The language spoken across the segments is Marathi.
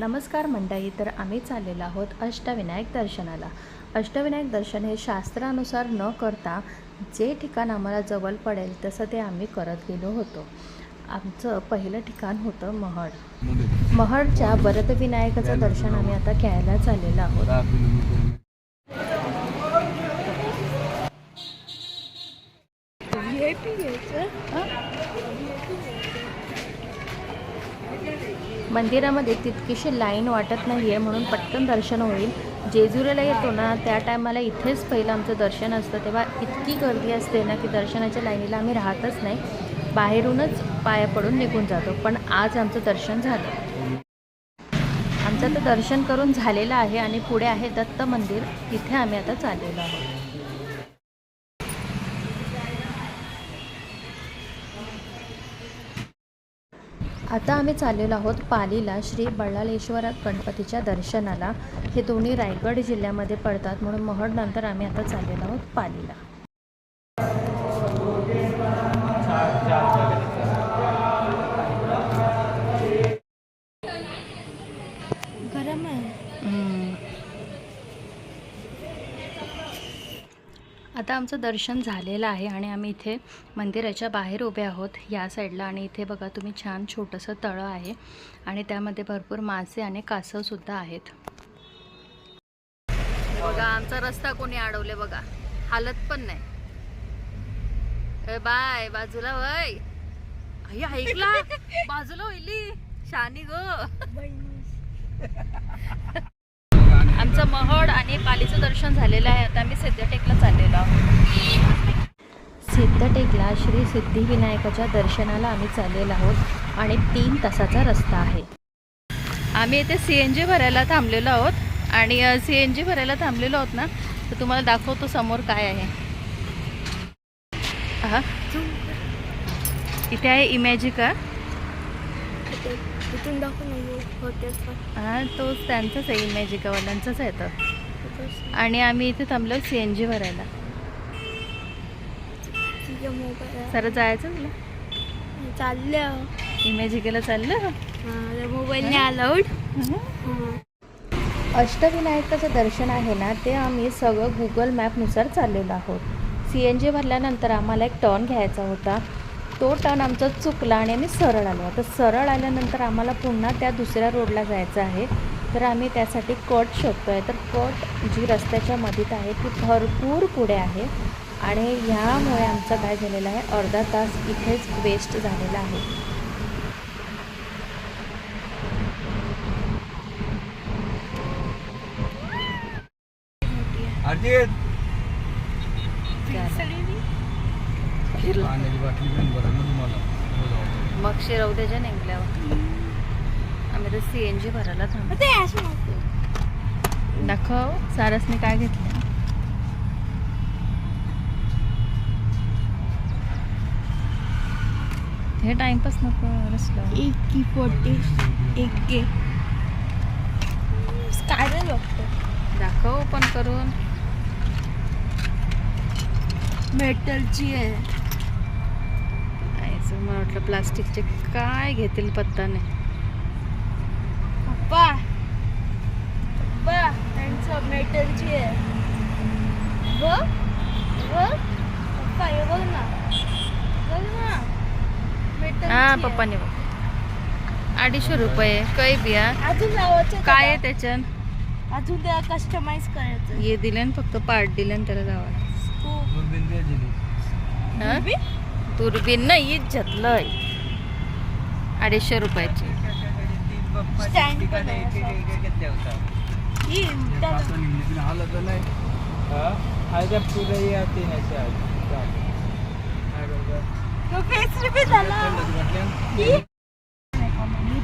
नमस्कार मंडळी तर आम्ही चाललेलो आहोत अष्टविनायक दर्शनाला. अष्टविनायक दर्शन हे शास्त्रानुसार न करता जे ठिकाण आम्हाला जवळ पडेल तसं ते आम्ही करत गेलो होतो. आमचं पहिलं ठिकाण होतं महड. महडच्या वरदविनायकाचं दर्शन आम्ही आता घ्यायला चाललेलो आहोत. मंदिरामध्ये तितकीशी लाईन वाटत नाही आहे म्हणून पटकन दर्शन होईल. जेजुरीला येतो ना त्या टायमाला इथेच पहिलं आमचं दर्शन असतं. तेव्हा इतकी गर्दी असते ना की दर्शनाच्या लाईनीला आम्ही राहतच नाही. बाहेरूनच पाया पडून निघून जातो. पण आज आमचं दर्शन झालं. आमचं तर दर्शन करून झालेलं आहे आणि पुढे आहे दत्त मंदिर. तिथे आम्ही आता चाललेलो आहोत. आता आम्ही चाललेलो आहोत पालीला श्री बळालेश्वर गणपतीच्या दर्शनाला. हे दोन्ही रायगड जिल्ह्यामध्ये पडतात म्हणून महडनंतर आम्ही आता चाललेलो आहोत पालीला. आता आमचं दर्शन झालेलं आहे आणि आम्ही इथे मंदिराच्या बाहेर उभे आहोत या साईडला. आणि इथे बघा तुम्ही छान छोटंसं तळं आहे आणि त्यामध्ये भरपूर मासे आणि कासवसुद्धा आहेत. बघा आमचा रस्ता कोणी अडवले बघा. हालत पण नाही. बाय बाजूला वय. आई ऐकला? बाजूला होईली शानी गो. आमचं महड आणि पालीचं दर्शन झालेलं आहे. आता आम्ही सिद्धटेकला चाललेलो आहोत. सिद्धटेकला श्री सिद्धिविनायकाच्या दर्शनाला आम्ही चाललेलो आहोत आणि तीन तासाचा रस्ता आहे. आम्ही इथे सी एन जी भरायला थांबलेलो आहोत. आणि सी एन जी भरायला थांबलेलो आहोत ना तर तुम्हाला दाखवतो समोर काय आहे. इथे आहे इमॅजिका तिथून दाखवून हा तोच त्यांचाच आहे इमॅजिकावाल्यांचाच आहे तर आणि आम्ही इथे थांबलो सी एन जी भरायला. सर जायचं तुला? चाललं. इमॅजिकेला चाललं? मोबाईलने अलाउड अष्टविनायकाचं दर्शन आहे ना ते आम्ही सगळं गुगल मॅपनुसार चाललेलो आहोत. सी एन जी भरल्यानंतर आम्हाला एक टर्न घ्यायचा होता. तो टर्न आमचा चुकला आणि आम्ही सरळ आलो. आता सरळ आल्यानंतर आम्हाला पुन्हा त्या दुसऱ्या रोडला जायचं आहे. तर आम्ही त्यासाठी कट शोधतो आहे तर कट जी रस्त्याच्या मधीत आहे ती भरपूर पुढे आहे. आणि ह्यामुळे आमचं काय झालेलं आहे? अर्धा तास इथेच वेस्ट झालेला आहे. अजित फिरला पाण्याची बाटली पण बरं ना तुम्हाला मग शिरवतेच्या निघल्यावर आम्ही तर सी एन जी भरायला थांबलो ते असं नको. दाखव सारसने काय घेतलं. हे टाइमपास नको रसलं एक की फोर्टी एक. के काढायला लागतो दाखव पण करून. मेटलची आहे. आईचं मला वाटलं प्लास्टिकचे काय घेतील पत्ता नाही पप्पा पप्पा त्यांचं मेटलची आहे. पप्पा हे बघ ना. बघ हा. पप्पाने बघ. अडीचशे रुपये कै बिया. अजून लावायचं काय आहे. त्याच्यात? अजून त्याला कस्टमाइज करायचं. ये दिले फक्त पार्ट दिले त्याला लावा खूप दुर्बीन हा? नाही घेतलंय अडीचशे रुपयाची. Stand पण आहे. ही. ही?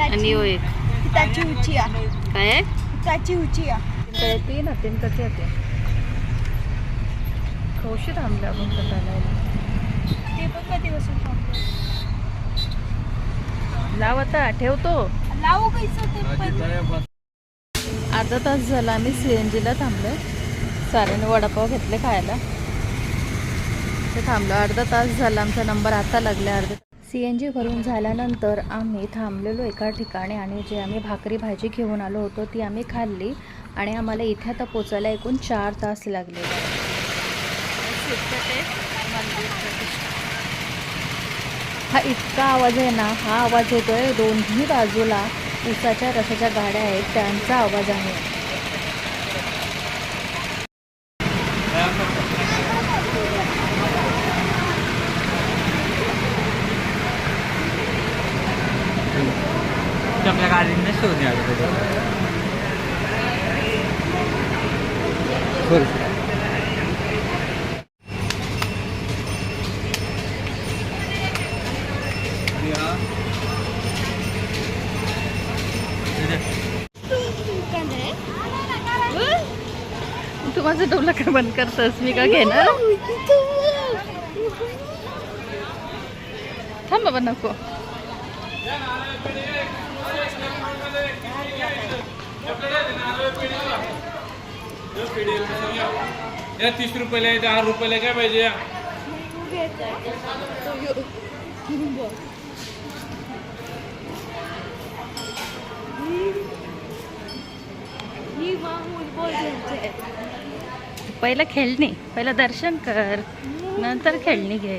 आणि हो एक. हिताची उची आहे काय? आहे हिताची उची आहे ते तीन तीन कसे होते कौशी थांबलं आपण ते पण. लाव आता ठेवतो लावू कैसं अर्धा तास झाला आम्ही सी एन जीला थांबलो साऱ्याने वडापाव घेतले खायला. ते थांबलो. अर्धा तास झाला आमचा नंबर आता लागला. अर्धा सी एन जी भरून झाल्यानंतर आम्ही थांबलेलो एका ठिकाणी आणि जे आम्ही भाकरी भाजी घेऊन आलो होतो ती आम्ही खाल्ली आणि आम्हाला इथे आता पोचायला एकूण चार तास लागले. हा इतका आवाज आहे ना हा आवाज येतोय दोन्ही बाजूला. उसाच्या रसाच्या गाड्या आहेत त्यांचा आवाज आहे. आपल्या गाडीने शोधून आलं तू माझं डोला काय बंद करतस? मी का घेणार? थांब बाबा नको. या तीस रुपयाला दहा रुपयाला काय पाहिजे? पहिलं खेळणी पहिलं दर्शन कर नंतर खेळणी घे.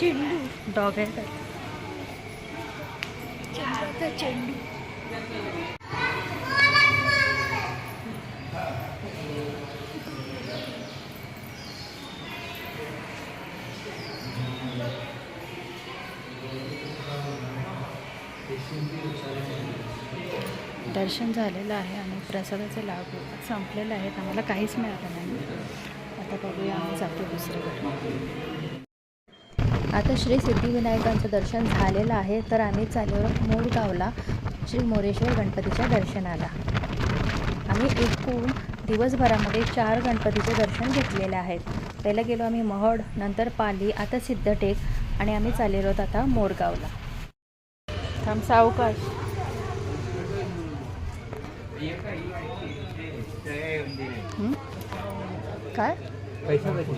चेंडू डॉग आहे काय चेंडू दर्शन झालेलं आहे आणि प्रसादाचे लाभ संपलेले आहेत. आम्हाला काहीच मिळालं नाही. आता बघूया आम्ही जातो दुसरीकडे आता श्री सिद्धिविनायकांचं दर्शन झालेलं आहे. तर आम्ही चाललो मोरगावला श्री मोरेश्वर गणपतीच्या दर्शनाला. आम्ही एकूण दिवसभरामध्ये चार गणपतीचे दर्शन घेतलेले आहेत. पहिलं गेलो आम्ही महड नंतर पाली आता सिद्धटेक आणि आम्ही चाललेलो आहोत आता मोरगावला. थांब सावकाश. हं? काय? पैसा म्हणजे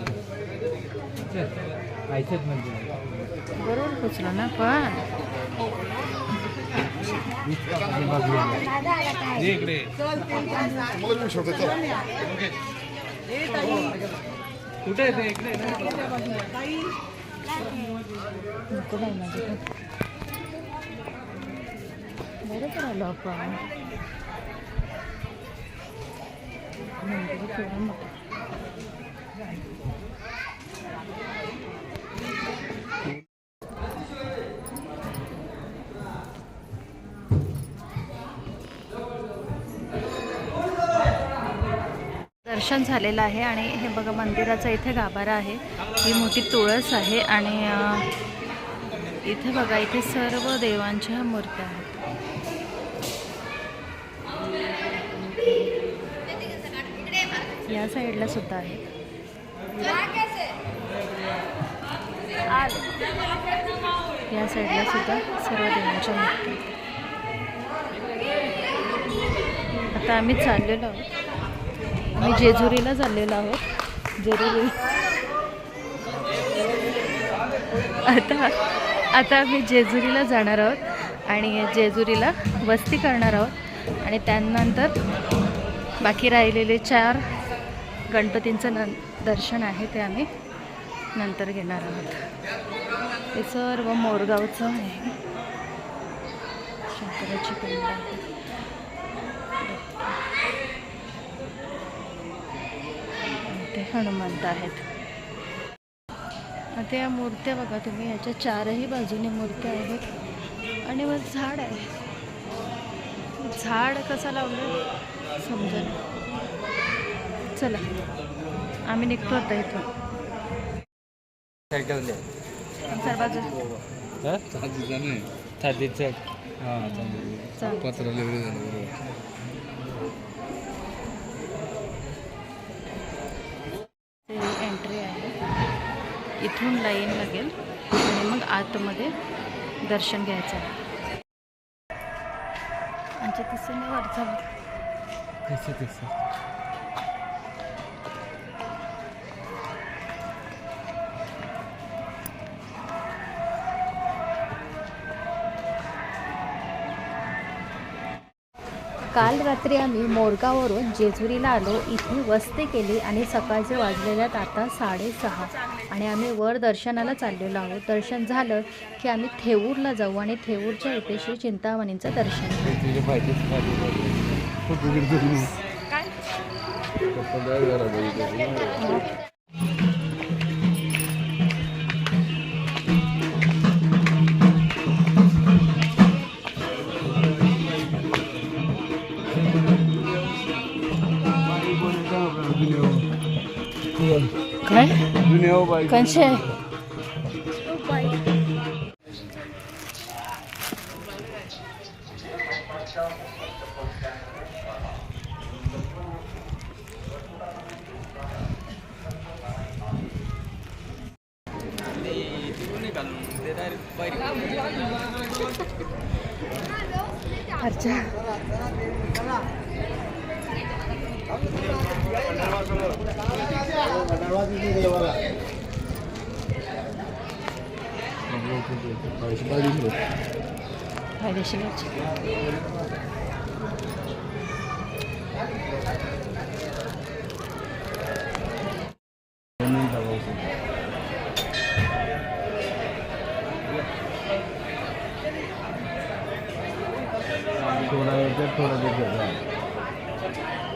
बरोबर पुचलं ना पण. इकडे कुठे ते इकडे नको नाही बरोबर आलो आपण. दर्शन झालेलं आहे आणि हे बघा मंदिराचा इथे गाभारा आहे. ही मोठी तुळस आहे आणि इथे बघा इथे सर्व देवांच्या मूर्त्या आहेत. या साईडला सुद्धा आहे. या साईडला सुद्धा सर्व देवांच्या मूर्ती आहेत. आता आम्ही चाललेलो आहोत. आम्ही जेजुरीला चाललेलो आहोत. जेजुरी. आता आता आम्ही जेजुरीला जाणार आहोत आणि जेजुरीला वस्ती करणार आहोत. आणि त्यानंतर बाकी राहिलेले चार गणपतींचं न दर्शन आहे ते आम्ही नंतर घेणार आहोत. हे सर्व मोरगावचं आहे. शंकराची पिंड आहे. ते हनुमंत आहेत. आता या मूर्त्या बघा तुम्ही याच्या चारही बाजूने मूर्त्या आहेत. आणि मग झाड आहे. झाड कसं लावलं? समजा चला. आम्ही निघतो आता इथून. सर बाजू एंट्री आहे. इथून लाईन लागेल. आणि मग आतमध्ये दर्शन घ्यायचं आहे. आमच्या दिसेने वरचा काल रात्री आम्ही मोरगाववरून जेजुरीला आलो. इथे वस्ती केली आणि सकाळचे वाजलेल्यात आता साडेसहा. आणि आम्ही वर दर्शनाला चाललेलो आहोत. दर्शन झालं की आम्ही थेऊरला जाऊ आणि थेऊरच्या इथे श्री चिंतामणींचं दर्शन घेऊ. तुझे फायदेच काय जुन्या बाई कसे अच्छा फायदेशीर आहे. थोडा याच्यात थोडा त्याच्यात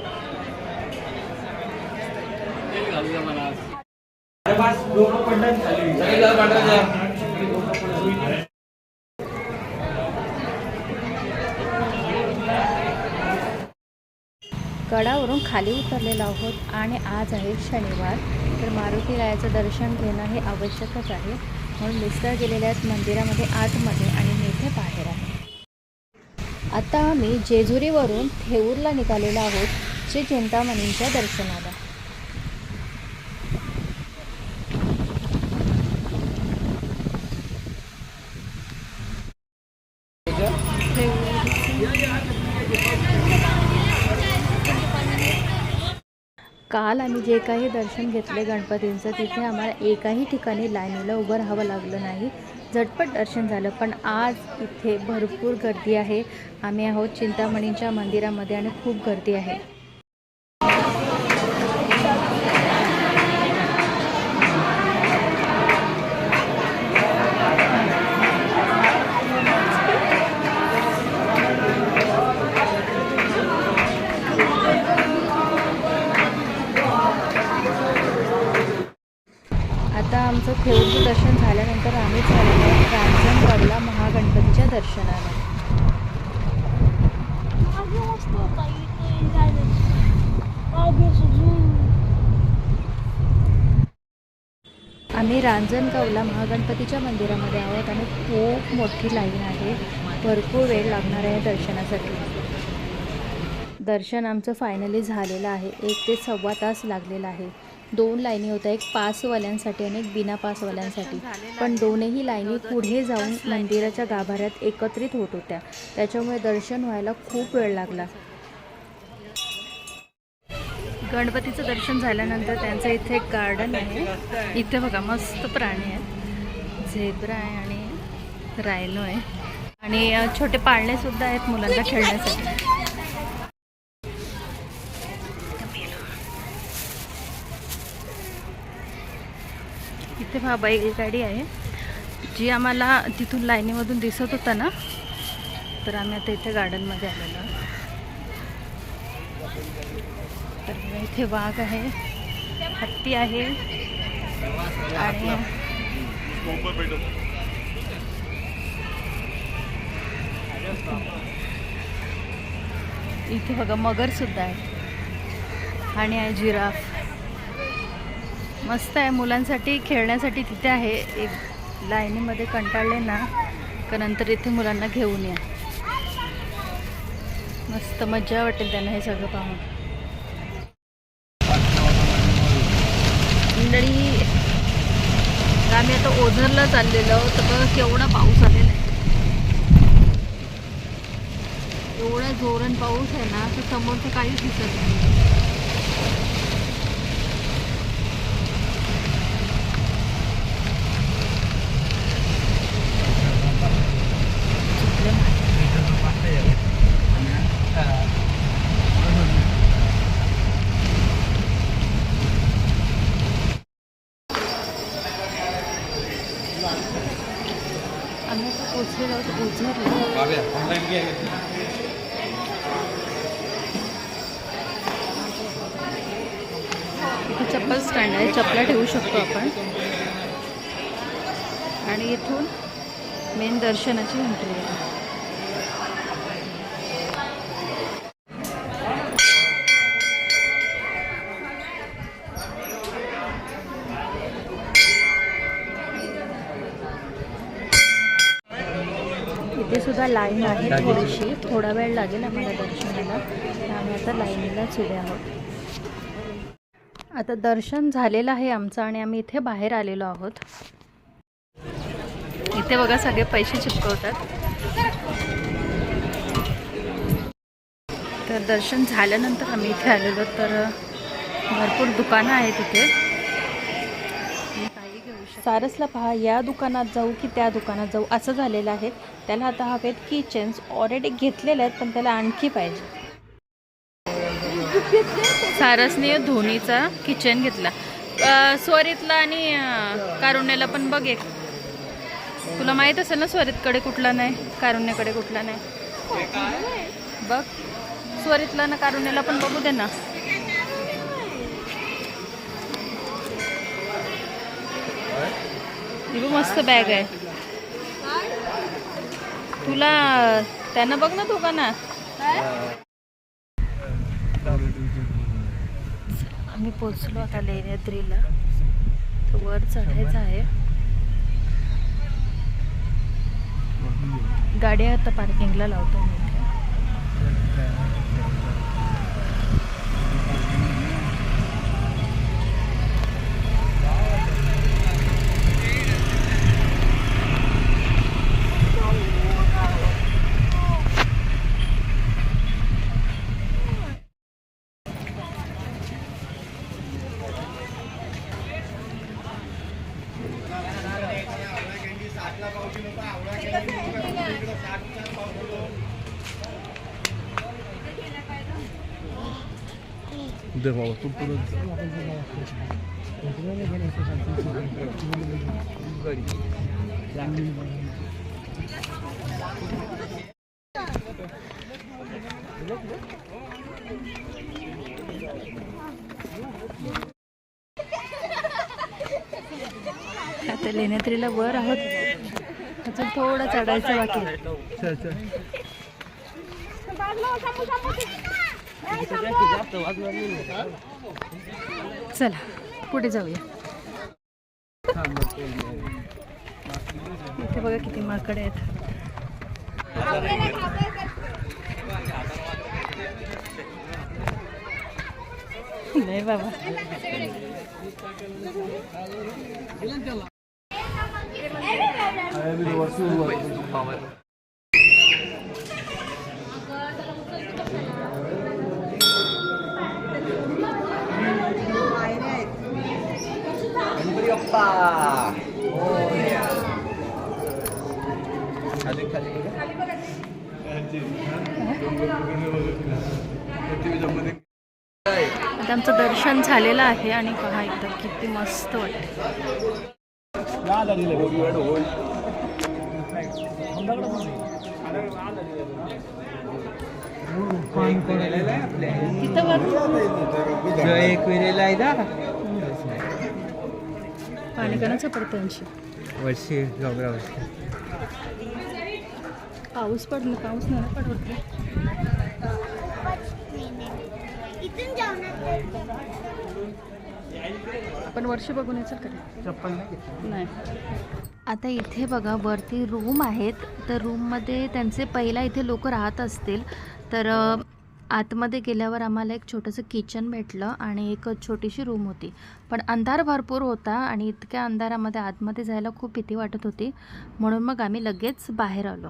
गडावरून खाली उतरलेलो आहोत आणि आज आहे शनिवार. तर मारुती रायाचं दर्शन घेणं हे आवश्यकच आहे. म्हणून मिसळ गेलेल्या आहेत मंदिरामध्ये आतमध्ये आणि मी इथे बाहेर आहे. आता आम्ही जेजुरीवरून थेऊरला निघालेलो आहोत श्री चिंतामणींच्या दर्शनाला. काल आम्ही जे काही दर्शन घेतले गणपतींचं तिथे आम्हाला एकाही ठिकाणी लाईनीला उभं राहावं लागलं नाही. झटपट दर्शन झालं पण आज इथे भरपूर गर्दी आहे. आम्ही आहोत चिंतामणींच्या मंदिरामध्ये आणि खूप गर्दी आहे. थेऊरचं दर्शन झाल्यानंतर आम्ही चाललो रांजणगडला महागणपतीच्या दर्शनाला. आम्ही रांजणगावला महागणपतीच्या मंदिरामध्ये आहोत आणि खूप मोठी लाईन आहे. भरपूर वेळ लागणार आहे दर्शनासाठी. दर्शन आमचं फायनली झालेलं आहे. एक ते सव्वा तास लागलेला आहे. दोन लाईनी होत्या एक पासवाल्यांसाठी आणि एक बिना पासवाल्यांसाठी. पण दोनही लाईनी पुढे जाऊन मंदिराच्या गाभाऱ्यात एकत्रित होत होत्या. त्याच्यामुळे दर्शन व्हायला खूप वेळ लागला. गणपतीचं दर्शन झाल्यानंतर त्यांचं इथे एक गार्डन आहे. इथे बघा मस्त प्राणी आहेत. झेब्रा आहे आणि रायनो आहे. आणि छोटे पाळणे सुद्धा आहेत मुलांना खेळण्यासाठी. इथे पहा बैलगाडी आहे. जी आम्हाला तिथून लाईनीमधून दिसत होता ना तर आम्ही आता इथे गार्डनमध्ये आलेलो आहोत. तर इथे वाघ आहे हत्ती आहे आणि इथे बघा मगर सुद्धा आहे. आणि आहे जिराफ. मस्त आहे. मुलांसाठी खेळण्यासाठी तिथे आहे. एक लाईनीमध्ये कंटाळले ना का नंतर इथे मुलांना घेऊन या. मस्त मजा वाटेल त्यांना हे सगळं पाहून. मंडळी आम्ही आता ओझरला चाललेलो तर बघा केवढा पाऊस आलेला आहे. एवढा जोरण पाऊस आहे ना तर समोरचं काहीच दिसत नाही चुकले माझे. इथे चप्पल स्टँड आहे. चपला ठेवू शकतो आपण. आणि इथून मेन दर्शनाची एंट्री आहे. इथे सुद्धा लाईन आहे थोडीशी. थोडा वेळ लागेल आम्हाला दर्शनाला. आम्ही आता लाईनीलाच उभे आहोत. आता दर्शन झालेलं आहे आमचं आणि आम्ही इथे बाहेर आलेलो आहोत. इथे बघा सगळे पैसे चिपकवतात. तर दर्शन झाल्यानंतर आम्ही इथे आलेलो तर भरपूर दुकानं आहेत इथे. सारसला पहा या दुकानात जाऊ की त्या दुकानात जाऊ असं झालेलं आहे. त्याला आता हवेत की चेन्स ऑलरेडी घेतलेले आहेत पण त्याला आणखी पाहिजे. सारसने धोनीचा किचन घेतला. स्वरितला आणि कारुण्याला पण बघ एक. तुला माहीत असेल ना स्वरितकडे कुठला नाही कारुण्याकडे कुठला नाही? बघ. स्वरितला ना कारुण्याला पण बघू दे ना. मस्त बॅग आहे. तुला त्यांना बघ ना तो का ना आम्ही पोचलो आता लेण्याद्रीला. तर वर चढायचं आहे. गाड्या आता पार्किंगला लावतो मी दे बाबा तू पुढे आता लेण्याद्रीला वर आहोत. अजून थोडं चढायचं बाकी आहे. चला पुढे जाऊया. इथे बघा किती माकडे आहेत. नाही बाबा. आता आमचं दर्शन झालेलं आहे आणि पहा इथं किती मस्त वाटतं तिथं वेळेला आहे ना पाणी कोणाचं पडतं ऐंशी वर्षी डोंगरा वर्षी पाऊस पडलं पाऊस नाही ना आपण वर्ष बघून यायचं का चप्पल नाही आता इथे बघा वरती रूम आहेत. तर रूममध्ये त्यांचे पहिला इथे लोक राहत असतील. तर आतमध्ये गेल्यावर आम्हाला एक छोटंसं किचन भेटलं आणि एक छोटीशी रूम होती. पण अंधार भरपूर होता आणि इतक्या अंधारामध्ये आतमध्ये जायला खूप भीती वाटत होती. म्हणून मग आम्ही लगेच बाहेर आलो.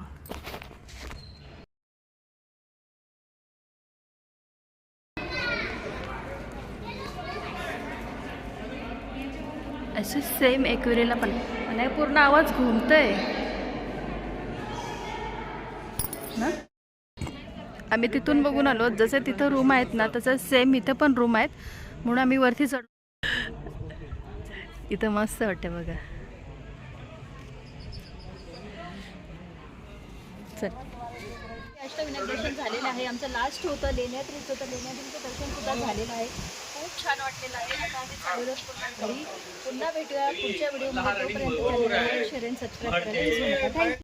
असं सेम एक्युरीला पण. नाही पूर्ण आवाज घुमतोय. आम्ही तिथून बघून आलो. जसे तिथं रूम आहेत ना तसं सेम इथं पण रूम आहेत. म्हणून आम्ही वरती चढ इथं मस्त वाटते बघा. चल. अष्टविनायक दर्शन झालेलं आहे आमचं लास्ट होतं लेण्याद्रीचं होतं लेण्याद्रीचं दर्शन सुद्धा झालेलं आहे खूप छान वाटलेलं आहे आता आम्ही पुन्हा घरी पुन्हा भेटूया पुढच्या व्हिडिओमध्ये तोपर्यंत शेअर सबस्क्राईब करायला थँक्यू